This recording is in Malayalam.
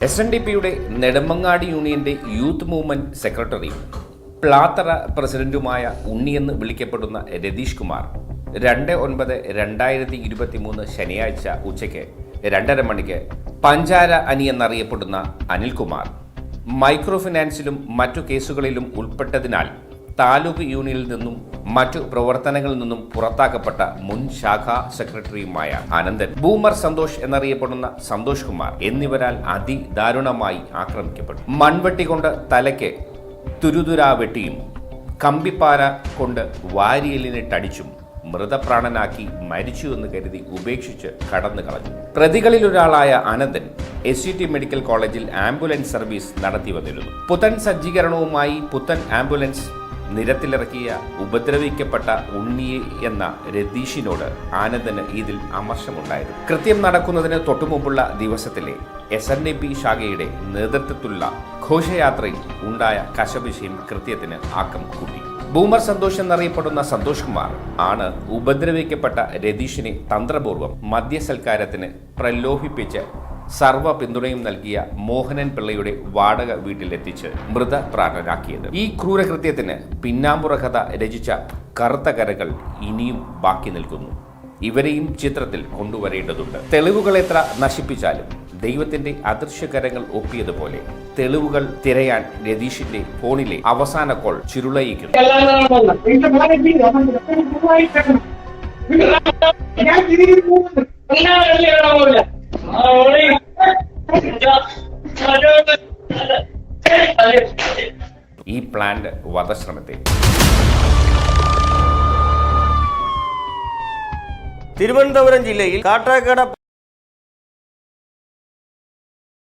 എസ് എൻ ഡി പിയുടെ നെടുമങ്ങാടി യൂണിയന്റെ യൂത്ത് മൂവ്മെന്റ് സെക്രട്ടറിയും പ്ലാത്തറ പ്രസിഡന്റുമായ ഉണ്ണിയെന്ന് വിളിക്കപ്പെടുന്ന രതീഷ് കുമാർ രണ്ട് ഒൻപത് രണ്ടായിരത്തി ഇരുപത്തി മൂന്ന് ശനിയാഴ്ച ഉച്ചയ്ക്ക് രണ്ടര മണിക്ക് പഞ്ചാര അനി എന്നറിയപ്പെടുന്ന അനിൽകുമാർ. മൈക്രോ ഫിനാൻസിലും മറ്റു കേസുകളിലും ഉൾപ്പെട്ടതിനാൽ താലൂക്ക് യൂണിയനിൽ നിന്നും മറ്റു പ്രവർത്തനങ്ങളിൽ നിന്നും പുറത്താക്കപ്പെട്ട മുൻ ശാഖാ സെക്രട്ടറിയുമായ ആനന്ദൻ ബൂമർ സന്തോഷ് എന്നറിയപ്പെടുന്ന സന്തോഷ് കുമാർ എന്നിവരാൽ അതിദാരുണമായി ആക്രമിക്കപ്പെട്ടു. മൺവെട്ടി കൊണ്ട് തലയ്ക്ക് തുരുതുരാ വെട്ടിയും കമ്പിപ്പാര കൊണ്ട് വാരിയലിനെ വാരിയലിനിട്ടടിച്ചും മൃതപ്രാണനാക്കി മരിച്ചു എന്ന് കരുതി ഉപേക്ഷിച്ച് കടന്നു കളഞ്ഞു. പ്രതികളിൽ ഒരാളായ Ananthan S C T medical കോളേജിൽ ആംബുലൻസ് സർവീസ് നടത്തി വന്നിരുന്നു. പുത്തൻ സജ്ജീകരണവുമായി പുത്തൻ ആംബുലൻസ് നിരത്തിലിറക്കിയ ഉപദ്രവിക്കപ്പെട്ട ഉണ്ണി എന്ന രതീഷിനോട് ആനന്ദന് ഇതിൽ അമർഷമുണ്ടായിരുന്നു കൃത്യം നടക്കുന്നതിന് തൊട്ടുമുമ്പുള്ള ദിവസത്തിലെ എസ് എൻ ഡി പി ശാഖയുടെ നേതൃത്വത്തിലുള്ള ഘോഷയാത്രയിൽ ഉണ്ടായ കശപിശയും കൃത്യത്തിന് ആക്കം കൂട്ടി. ബൂമർ സന്തോഷ് എന്നറിയപ്പെടുന്ന സന്തോഷ് കുമാർ ആണ് ഉപദ്രവിക്കപ്പെട്ട രതീഷിനെ തന്ത്രപൂർവം മദ്യസൽക്കാരത്തിന് പ്രലോഭിപ്പിച്ച് സർവ പിന്തുണയും നൽകിയ മോഹനൻ പിള്ളയുടെ വാടക വീട്ടിലെത്തിച്ച് മൃതപ്രാണനാക്കിയത് ഈ ക്രൂരകൃത്യത്തിന് പിന്നാമ്പുറ കഥ രചിച്ച കറുത്ത കരകൾ ഇനിയും ബാക്കി നിൽക്കുന്നു. ഇവരെയും ചിത്രത്തിൽ കൊണ്ടുവരേണ്ടതുണ്ട്. തെളിവുകൾ എത്ര നശിപ്പിച്ചാലും ദൈവത്തിന്റെ അദൃശ്യകരങ്ങൾ ഒപ്പിയതുപോലെ തെളിവുകൾ തിരയാൻ രതീഷിന്റെ ഫോണിലെ അവസാന കോൾ ചുരുളയിക്കുന്നു. ഞാൻ ഈ പ്ലാന്റ് വധശ്രമത്തെ. തിരുവനന്തപുരം ജില്ലയിൽ കാട്ടാക്കട